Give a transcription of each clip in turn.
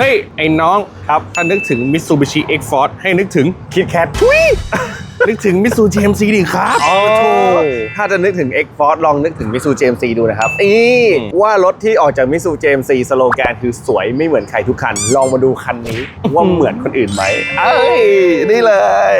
เฮ้ย ไอ้น้องครับถ้านึกถึง Mitsubishi X-Force ให้นึกถึง คิดแคทนึกถึง Mitsubishi GMC ดิครับโอ้โธ่ถ้าจะนึกถึง X Force ลองนึกถึง Mitsu GMC ดูนะครับนี่อืมว่ารถที่ออกจาก Mitsu GMC สโลแกนคือสวยไม่เหมือนใครทุกคัน ลองมาดูคันนี้ว่าเหมือนคนอื่นไหมเอ้ย นี่เลย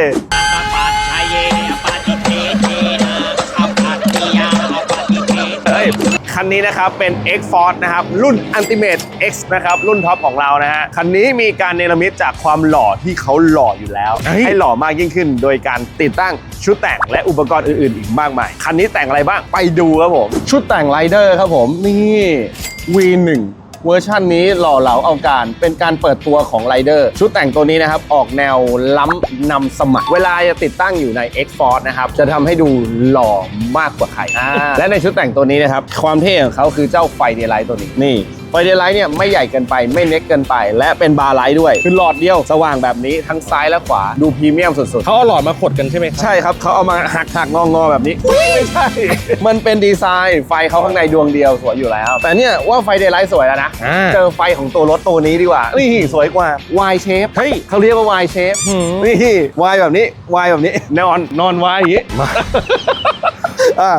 คันนี้นะครับเป็น X Force นะครับรุ่น Ultimate X นะครับรุ่นท็อปของเรานะฮะคันนี้มีการเนรมิตจากความหล่อที่เขาหล่ออยู่แล้วเฮ้ยให้หล่อมากยิ่งขึ้น โดยการติดตั้งชุดแต่งและอุปกรณ์อื่นๆ อีกมากมาย คันนี้แต่งอะไรบ้างไปดูครับผม ชุดแต่งไรเดอร์ครับผมนี่ V1 เวอร์ชันนี้หล่อเหลาเอาการ เป็นการเปิดตัวของไรเดอร์ชุดแต่งตัวนี้นะครับ ออกแนวล้ำนำสมัยเวลาจะติดตั้งอยู่ใน X Force นะครับ จะทำให้ดูหล่อมากกว่าใคร และในชุดแต่งตัวนี้นะครับ ความเท่ของเขาคือเจ้าไฟเดย์ไลท์ตัวนี้นี่ ไฟเดย์ไลท์เนี่ยไม่ใหญ่เกินไปไม่เน็กเกินไป และเป็นบาร์ไลท์ด้วย คือหลอดเดียวสว่างแบบนี้ทั้งซ้ายและขวาดูพรีเมียมสุดๆเขาเอาหลอดมาขดกันใช่ไหมครับใช่ครับเขาเอามาหักหักงองอๆแบบนี้อุ๊ยไม่ใช่ มันเป็นดีไซน์ไฟเขาข้างในดวงเดียวสวยอยู่แล้ว แต่เนี่ยว่าไฟเดย์ไลท์สวยแล้วนะอ่าเจอไฟของตัวรถตัวนี้ดีกว่านี่สวยกว่า Y shape เฮ้ยเขาเรียกว่า Y shape หืมนี่ Y แบบนี้ Y แบบนี้นอนนอนไว้อย่างงี้อ่า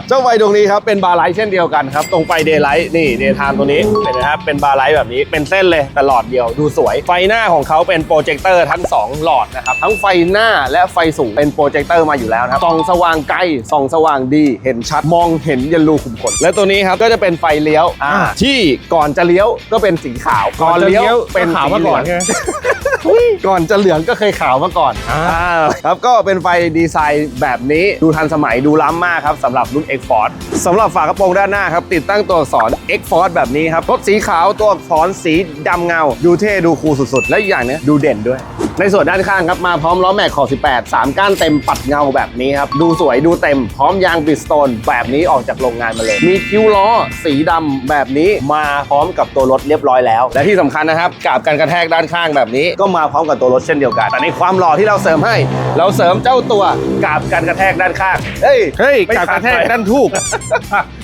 เจ้าไฟดวงนี้ครับเป็นบาร์ไลท์เช่นเดียวกันครับ ตรงไฟเดย์ไลท์นี่เดย์ไทม์ตัวนี้เห็นไหมครับเป็นบาร์ไลท์แบบนี้เป็นเส้นเลยแต่หลอดเดียวดูสวย ไฟหน้าของเขาเป็นโปรเจคเตอร์ทั้ง 2 หลอดนะครับ ทั้งไฟหน้าและไฟสูงเป็นโปรเจคเตอร์มาอยู่แล้วนะครับส่องสว่างไกลส่องสว่างดีเห็นชัดมองเห็นยันรูขุมขนและตัวนี้ครับก็จะเป็นไฟเลี้ยวอ่าที่ก่อนจะเลี้ยวก็เป็นสีขาวก่อนจะเลี้ยวเป็นขาวมาก่อนสีเหลืใช่งไหมก่อนจะเหลืองก็เคยขาวมาก่อนอ่าอ่าครับก็เป็นไฟดีไซน์แบบนี้ดูทันสมัยดูล้ำมากครับสำหรับรุ่น X Force สำหรับฝากระโปรงด้านหน้าครับ ติดตั้งตัวอักษร X Force แบบนี้ครับรถสีขาวตัวอักษรสีดำเงา ดูเท่ดูคูลสุดๆ และอีกอย่างเนี้ยดูเด่นด้วย ในส่วนด้านข้างครับมาพร้อมล้อแม็กขอบ 18 3 ก้านเต็มปัดเงาแบบนี้ครับ ดูสวยดูเต็มพร้อมยางบิสโตนแบบนี้ออกจากโรงงานมาเลย มีคิ้วล้อสีดำแบบนี้มาพร้อมกับตัวรถเรียบร้อยแล้ว และที่สำคัญนะครับกาบการกระแทกด้านข้างแบบนี้ ก็มาพร้อมกับตัวรถเช่นเดียวกัน แต่ในความหล่อที่เราเสริมให้ เราเสริมเจ้าตัวกาบการกระแทกด้านข้างเฮ้ยเฮ้ยไม่กาบกระแทกขัดไปด้านทูก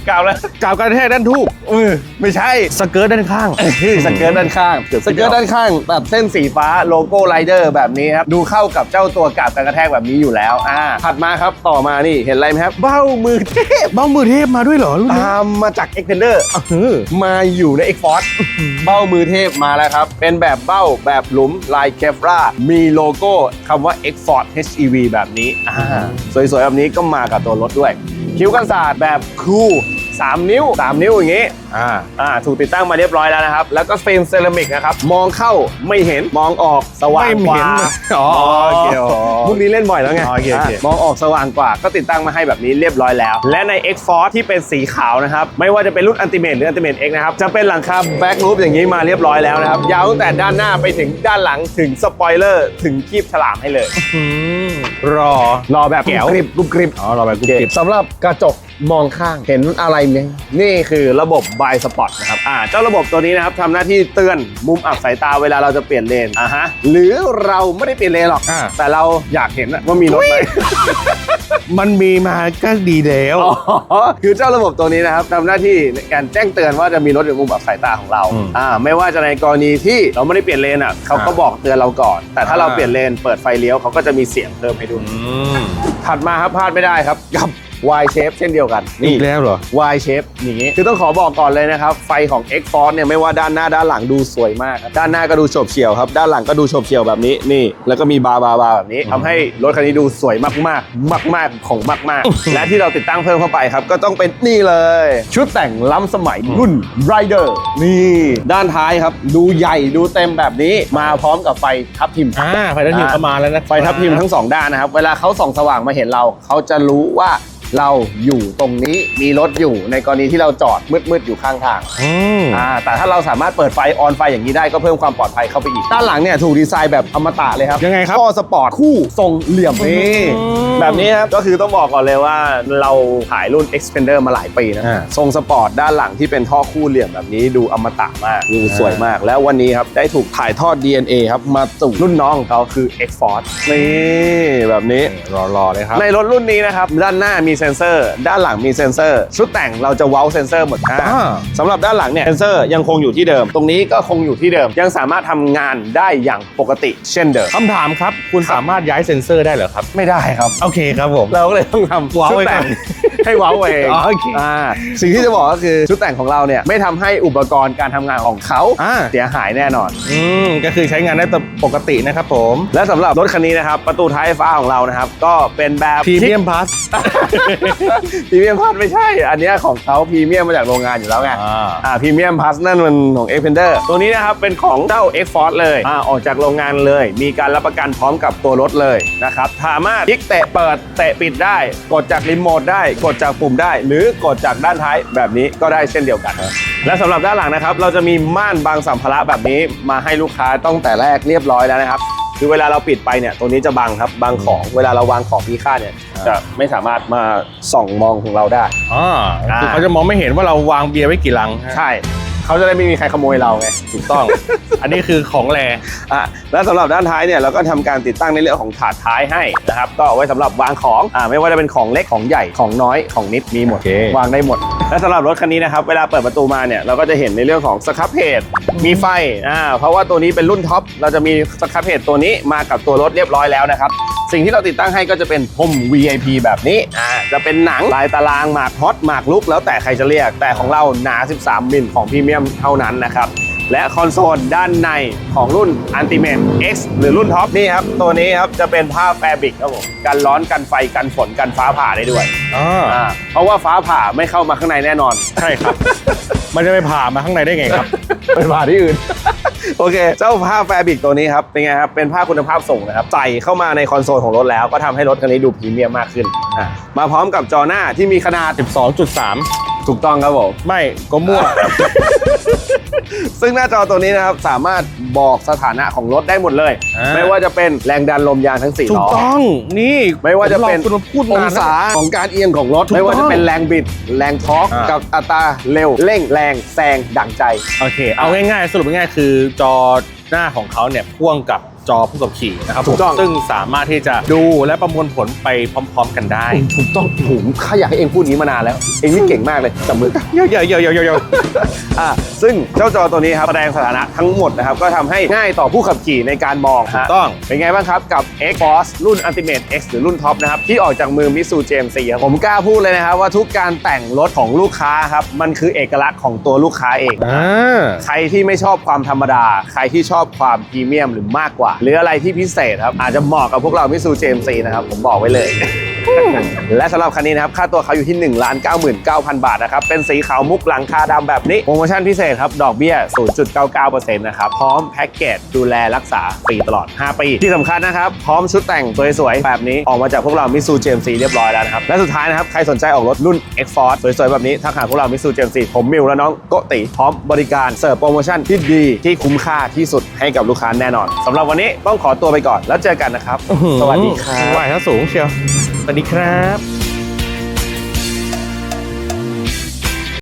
กาวแล้วกาบกระแทกด้านทูกเออไม่ใช่สเกิร์ตด้านข้างสเกิร์ตด้านข้างสเกิร์ตด้านข้างตัดเส้นสีฟ้าโลโก้ไรเดอร์แบบนี้ครับดูเข้ากับเจ้าตัวกาบการกระแทกแบบนี้อยู่แล้วอ่าถัดมาครับต่อมานี่เห็นอะไรไหมครับ เบ้ามือเทพเบ้ามือเทพมาด้วยเหรอรุ่นนี้ตามมาจาก e x p e n d e r เออมาอยู่ใน X Force เบ้ามือเทพมาแล้วครับ เป็นแบบเบ้าแบบหลุมลายเคฟรามีโลโก้คำว่า X Force HEV แบบนี้อ่าสวยๆแบบนี้ก็มากับตัวรถด้วย คิ้วกันศาสตร์แบบคูล 3 นิ้ว 3 นิ้วอย่างงี้อ่าอ่าถูกติดตั้งมาเรียบร้อยแล้วนะครับ แล้วก็เฟรมเซรามิกนะครับ มองเข้าไม่เห็นมองออกสว่างไม่กว่าเห็นอ๋อโอเคอ๋อมุกนี้เล่นบ่อยแล้วไงอ๋อโอเคโอเคอะมองออกสว่างกว่าก็ติดตั้งมาให้แบบนี้เรียบร้อยแล้ว และใน X Force ที่เป็นสีขาวนะครับ ไม่ว่าจะเป็นรุ่น Ultimate หรือ Ultimate X นะครับ จะเป็นหลังคาแบ็กรูปอย่างนี้มาเรียบร้อยแล้วนะครับ ยาวตั้งแต่ด้านหน้าไปถึงด้านหลังถึงสปอยเลอร์ถึงคีบฉลามให้เลยอืมรอรอแบบแก้วกริบกรุบกริบอ๋อรอแบบกุ๊บกิ๊บสำหรับกระจกมองข้างเห็นอะไรไหมนี่คือระบบ b ายสปอตนะครับอ่าเจ้าระบบตัวนี้นะครับทำหน้าที่เตือนมุมอับสายตาเวลาเราจะเปลี่ยนเลนอ่าฮะหรือเราไม่ได้เปลี่ยนเลนหรอก อ่า แต่เราอยากเห็นอะว่ามีรถไหม มันมีมาก็ดีแล้ว อ๋อคือเจ้าระบบตัวนี้นะครับทำหน้าที่ในการแจ้งเตือนว่าจะมีรถอยู่มุมอับสายตาของเราอืมอ่าไม่ว่าจะในกรณีที่เราไม่ได้เปลี่ยนเลนอะเขาก็อ่าบอกเตือนเราก่อน แต่ถ้าเราอ่าเปลี่ยนเลนเปิดไฟเลี้ยวเขาก็จะมีเสียงเพิ่มให้ดูอืมถัดมาครับพลาดไม่ได้ครับกับ Y shape เช่นเดียวกันอีกแล้วเหรอ Y shape อย่างนี้ คือต้องขอบอกก่อนเลยนะครับ ไฟของ X Force เนี่ยไม่ว่าด้านหน้าด้านหลังดูสวยมากครับด้านหน้าก็ดูโฉบเฉี่ยวครับ ด้านหลังก็ดูโฉบเฉี่ยวแบบนี้นี่ แล้วก็มีบาร์บาร์บาร์แบบนี้ทำให้รถคันนี้ดูสวยมากๆมากๆของมากๆ และที่เราติดตั้งเพิ่มเข้าไปครับ ก็ต้องเป็นนี่เลย ชุดแต่งล้ำสมัยรุ่น Rider นี่ ด้านท้ายครับ ดูใหญ่ดูเต็มแบบนี้มาพร้อมกับไฟทับทิม อ่าไฟทับทิมเข้ามาแล้วนะ ไฟทับทิมทั้งสองด้านนะครับ เวลาเขาส่องสว่างมาเห็นเรา เขาจะรู้ว่า เราอยู่ตรงนี้มีรถอยู่ในกรณีที่เราจอดมืดๆอยู่ข้างทางอืมอ่าแต่ถ้าเราสามารถเปิดไฟออนไฟอย่างนี้ได้ก็เพิ่มความปลอดภัยเข้าไปอีก ด้านหลังเนี่ยถูกดีไซน์แบบอมตะเลยครับยังไงครับท่อสปอร์ตคู่ทรงเหลี่ยมนี่อืมแบบนี้ครับก็คือต้องบอกก่อนเลยว่าเราขายรุ่น Expander มาหลายปีนะอ่า ทรงสปอร์ตด้านหลังที่เป็นท่อคู่เหลี่ยมแบบนี้ดูอมตะมากดูสวยมาก แล้ววันนี้ครับได้ถูกถ่ายทอด DNA ครับมาสู่รุ่นน้องของเขาคือ X Force นี่แบบนี้ รอรอเลยครับ ในรถรุ่นนี้นะครับด้านหน้ามีเซ็นเซอร์ ด้านหลังมีเซ็นเซอร์ ชุดแต่งเราจะเว้าเซ็นเซอร์หมดอ่าอ่าสำหรับด้านหลังเนี่ยเซ็นเซอร์ยังคงอยู่ที่เดิม ตรงนี้ก็คงอยู่ที่เดิม ยังสามารถทำงานได้อย่างปกติเช่นเดิมคำถามครับ คุณสามารถย้ายเซ็นเซอร์ได้เหรอครับ ไม่ได้ครับ โอเคครับผม เราก็เลยต้องทำเว้าชุดไว้แต่ก่งอนให้เว้าเองอ๋อโอเคอ่าสิ่งที่จะบอกก็คือชุดแต่งของเราเนี่ยไม่ทำให้อุปกรณ์การทำงานของเขาอ่าเสียหายแน่นอนอืมก็คือใช้งานได้ปกตินะครับผม และสำหรับรถคันนี้นะครับประตูท้ายไฟฟ้าของเรานะครับก็เป็นแบบพรีเมียมพลัสพรีเมียมพัทไม่ใช่ อันเนี้ยของเขาพรีเมียมมาจากโรงงานอยู่แล้วไง อ่า อ่าพรีเมียมพัสนั่นมันของ x p e n d e r ตัวนี้นะครับ เป็นของเจ้า X Force เลยอ่าออกจากโรงงานเลย มีการรับประกันพร้อมกับตัวรถเลยนะครับสามารถคลิกเตะเปิดเตะปิดได้ กดจากรีโมทได้ กดจากปุ่มได้ หรือกดจากด้านท้ายแบบนี้ก็ได้เช่นเดียวกันและสำหรับด้านหลังนะครับ เราจะมีม่านบางสัมภาระแบบนี้มาให้ลูกค้าตั้งแต่แรกเรียบร้อยแล้วนะครับ คือเวลาเราปิดไปเนี่ยตัวนี้จะบังครับบังของเวลาเราวางของมีค่าเนี่ยจะไม่สามารถมาส่องมองของเราได้อ่าคือเขาจะมองไม่เห็นว่าเราวางเบียร์ไว้กี่ลัง ใช่ เขาจะได้ไม่มีใครขโมยเราไงถูกต้อง อันนี้คือของแรอะและสำหรับด้านท้ายเนี่ยเราก็ทำการติดตั้งในเรื่องของถาดท้ายให้นะครับก็เอาไว้สำหรับวางของอ่าไม่ว่าจะเป็นของเล็กของใหญ่ของน้อยของนิดมีหมด โอเควางได้หมด และสำหรับรถคันนี้นะครับ เวลาเปิดประตูมาเนี่ย เราก็จะเห็นในเรื่องของสครับเพจมีไฟอ่าเพราะว่าตัวนี้เป็นรุ่นท็อป เราจะมีสครับเพจตัวนี้มากับตัวรถเรียบร้อยแล้วนะครับ สิ่งที่เราติดตั้งให้ก็จะเป็นพรม VIP แบบนี้อ่าจะเป็นหนังลายตารางหมากฮอตหมากลุก แล้วแต่ใครจะเรียกแต่ของเราหนา 13 มิลของพรีเมียมเท่านั้นนะครับ และคอนโซลด้านในของรุ่น Ultimate X หรือรุ่นท็อปนี่ครับ ตัวนี้ครับจะเป็นผ้าแฟบริกครับผมกันร้อนกันไฟกันฝนกันฟ้าผ่าได้ด้วยอ่าอ่าเพราะว่าฟ้าผ่าไม่เข้ามาข้างในแน่นอน ใช่ครับ มันจะไปผ่ามาข้างในได้ไงครับ ไปผ่าที่อื่น โอเค เจ้าผ้าแฟบริกตัวนี้ครับ เป็นไงครับ เป็นผ้าคุณภาพสูงนะครับใส่เข้ามาในคอนโซลของรถแล้ว ก็ทำให้รถคันนี้ดูพรีเมียมมากขึ้นอะมาพร้อมกับจอหน้าที่มีขนาด 12.3 ถูกต้องครับผม ไม่ก็มั่ว ซึ่งหน้าจอตัวนี้นะครับ สามารถบอกสถานะของรถได้หมดเลย อ่า ไม่ว่าจะเป็นแรงดันลมยางทั้ง4ถูล้กอ ต้องนี่ไม่ว่าจะเป็นผมรอคุณมาพูดองนานศาของการเอียงของรถ ถูกต้องไม่ว่าจะเป็นแรงบิด แรงทอร์กอ่ากั กับอัตราเร็ว เร่งแรงแซงดังใจ โอเค เอาง่ายๆ สรุปง่ายๆคือจอหน้าของเขาเนี่ยพ่วงกับ จอผู้ขับขี่นะครับถูกต้อง ผมซึ่งสามารถที่จะดูและประมวลผลไปพร้อมๆกันได้ถูกต้องผมข้าอยากให้เองพูดอย่างนี้มานานแล้ว เองนี่เก่งมากเลยจับมือ เยอะๆเยอะๆเยอะอ่าซึ่งเจ้าจอตัวนี้ครับแสดงสถานะทั้งหมดนะครับ ก็ทำให้ง่ายต่อผู้ขับขี่ในการมองๆถูกฮะต้อง เป็นไงบ้างครับ กับ X Force รุ่น Ultimate X หรือรุ่นท็อปนะครับ ที่ออกจากมือ Mitsu GMC ครับผมกล้าพูดเลยนะครับ ว่าทุกการแต่งรถของลูกค้าครับ มันคือเอกลักษณ์ของตัวลูกค้าเอง อ่า ใครที่ไม่ชอบความธรรมดา ใครที่ชอบความพรีเมียมหรือมากกว่าหรืออะไรที่พิเศษครับอาจจะเหมาะกับพวกเรามิสูเจมซีนะครับผมบอกไว้เลย และสำหรับคันนี้นะครับค่าตัวเขาอยู่ที่1 9 9 0 0 0บาทนะครับเป็นสีขาวมุกหลังคาดำแบบนี้โปรโมชั่นพิเศษครับ ดอกเบี้ย 0.99%นะครับพร้อมแพ็กเกจดูแลรักษาฟรีตลอด 5 ปี ที่สำคัญนะครับ พร้อมชุดแต่งสวยๆแบบนี้ออกมาจากพวกเรามิสูเจมซีเรียบร้อยแล้วนะครับ และสุดท้ายนะครับ ใครสนใจออกรถรุ่น X Force สวยๆ แบบนี้ทักหาพวกเรามิสูเจมซีผมมิวและน้องโกติพร้อมบริการเสิร์ฟโปรโมชั่นที่ดีที่คุ้มค่าที่สุดให้กับลูกค้าแน่นอนสำหรับวันนี้ต้องขอตัวไปก่อนแล้วเจอกันนะครับสวัสดีครับไหวถ้าสูงเชียว สวัสดีครับ